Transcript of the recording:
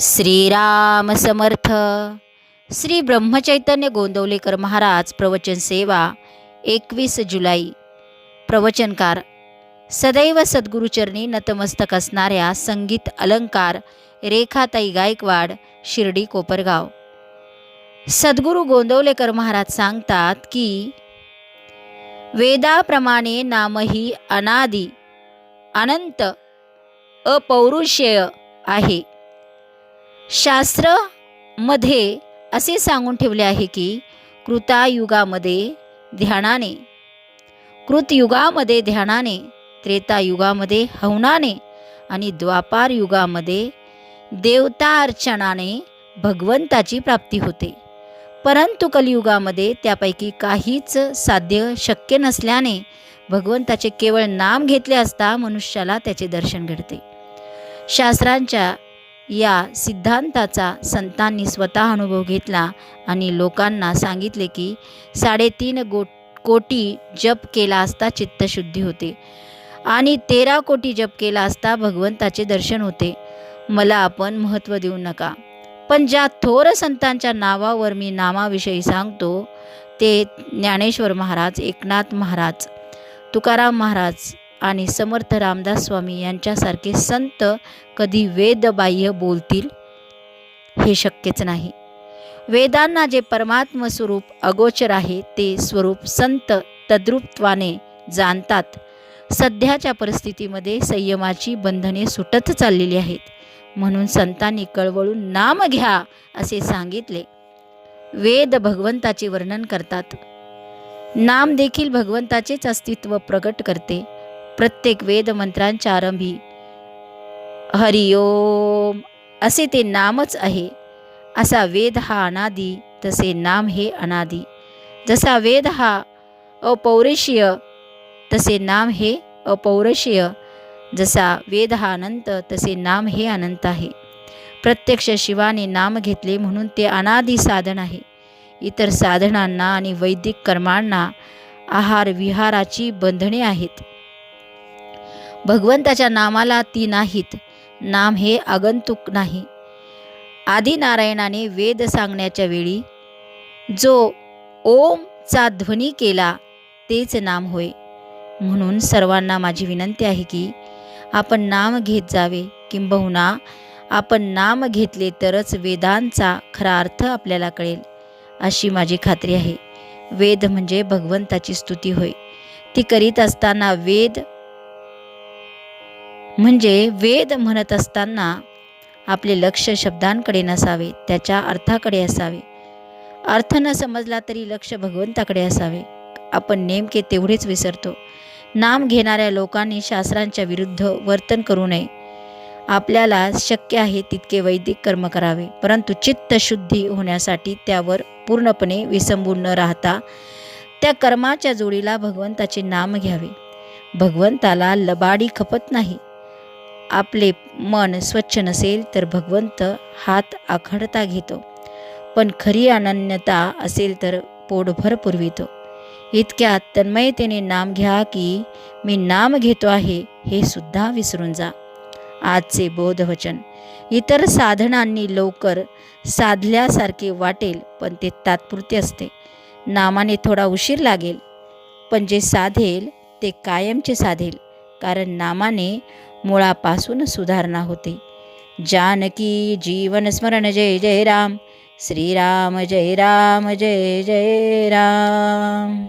श्रीराम समर्थ. श्री ब्रह्मचैतन्य गोंदवलेकर महाराज प्रवचन सेवा एकवीस जुलै. प्रवचनकार. सदैव सद्गुरुचरणी नतमस्तक असणाऱ्या संगीत अलंकार रेखाताई गायकवाड शिर्डी कोपरगाव. सद्गुरू गोंदवलेकर महाराज सांगतात की वेदाप्रमाणे नामही अनादी अनंत अपौरुषेय आहे. शास्त्रमध्ये असे सांगून ठेवले आहे की कृतायुगामध्ये ध्यानाने कृतयुगामध्ये ध्यानाने त्रेतायुगामध्ये हवनाने आणि द्वापार युगामध्ये देवता अर्चनाने भगवंताची प्राप्ती होते. परंतु कलियुगामध्ये त्यापैकी काहीच साध्य शक्य नसल्याने भगवंताचे केवळ नाम घेतले असता मनुष्याला त्याचे दर्शन घडते. शास्त्रांच्या या सिद्धांताचा संतांनी स्वतः अनुभव घेतला आणि लोकांना सांगितले की साडेतीन गो कोटी जप केला असता चित्तशुद्धी होते आणि तेरा कोटी जप केला असता भगवंताचे दर्शन होते. मला आपण महत्त्व देऊ नका. पण ज्या थोर संतांच्या नावावर मी नामाविषयी सांगतो ते ज्ञानेश्वर महाराज एकनाथ महाराज तुकाराम महाराज आणि समर्थ रामदास स्वामी यांच्यासारखे संत कधी वेदबाह्य बोलतील? हे शक्यच नाही. वेदांना जे परमात्म स्वरूप अगोचर आहे ते स्वरूप संत तद्रुपत्वाने जाणतात. सध्याच्या परिस्थितीमध्ये संयमाची बंधने सुटत चाललेली आहेत. म्हणून संतांनी कळवळून नाम घ्या असे सांगितले. वेद भगवंताचे वर्णन करतात. नाम देखील भगवंताचेच अस्तित्व प्रकट करते. प्रत्येक वेदमंत्रांच्या आरंभी. हरिओम असे ते नामच आहे. असा वेद हा अनादी तसे नाम हे अनादी. जसा वेद हा अपौरुषीय तसे नाम हे अपौरुषीय. जसा वेद हा अनंत तसे नाम हे अनंत आहे. प्रत्यक्ष शिवाने नाम घेतले म्हणून ते अनादी साधन आहे. इतर साधनांना आणि वैदिक कर्मांना आहार विहाराची बंधने आहेत. भगवंताच्या नामाला ती नाहीत. नाम हे आगंतुक नाही. आदिनारायणाने वेद सांगण्याच्या वेळी जो ओमचा ध्वनी केला तेच नाम होय. म्हणून सर्वांना माझी विनंती आहे की आपण नाम घेत जावे किंबहुना आपण नाम घेतले तरच वेदांचा खरा अर्थ आपल्याला कळेल अशी माझी खात्री आहे. वेद म्हणजे भगवंताची स्तुती होय. ती करीत असताना वेद म्हणजे वेद म्हणत असताना आपले लक्ष शब्दांकडे नसावे त्याच्या अर्थाकडे असावे. अर्थ न समजला तरी लक्ष भगवंताकडे असावे. आपण नेमके तेवढेच विसरतो. नाम घेणाऱ्या लोकांनी शास्त्रांच्या विरुद्ध वर्तन करू नये. आपल्याला शक्य आहे तितके वैदिक कर्म करावे परंतु चित्तशुद्धी होण्यासाठी त्यावर पूर्णपणे विसंबून न राहता त्या कर्माच्या जोडीला भगवंताचे नाम घ्यावे. भगवंताला लबाडी खपत नाही. आपले मन स्वच्छ नसेल तर भगवंत हात आखडता घेतो. पण खरी अनन्यता असेल तर पोटभर पुरवितो. इतक्यात तन्मयतेने नाम घ्या की मी नाम घेतो आहे हे सुद्धा विसरून जा. आजचे बोधवचन. इतर साधनांनी लवकर साधल्यासारखे वाटेल पण ते तात्पुरते असते. नामाने थोडा उशीर लागेल पण जे साधेल ते कायमचे साधेल कारण नामाने मुळापासून सुधारणा होते. जानकी जीवन स्मरण जय जय राम. श्रीराम जय राम जय जय राम.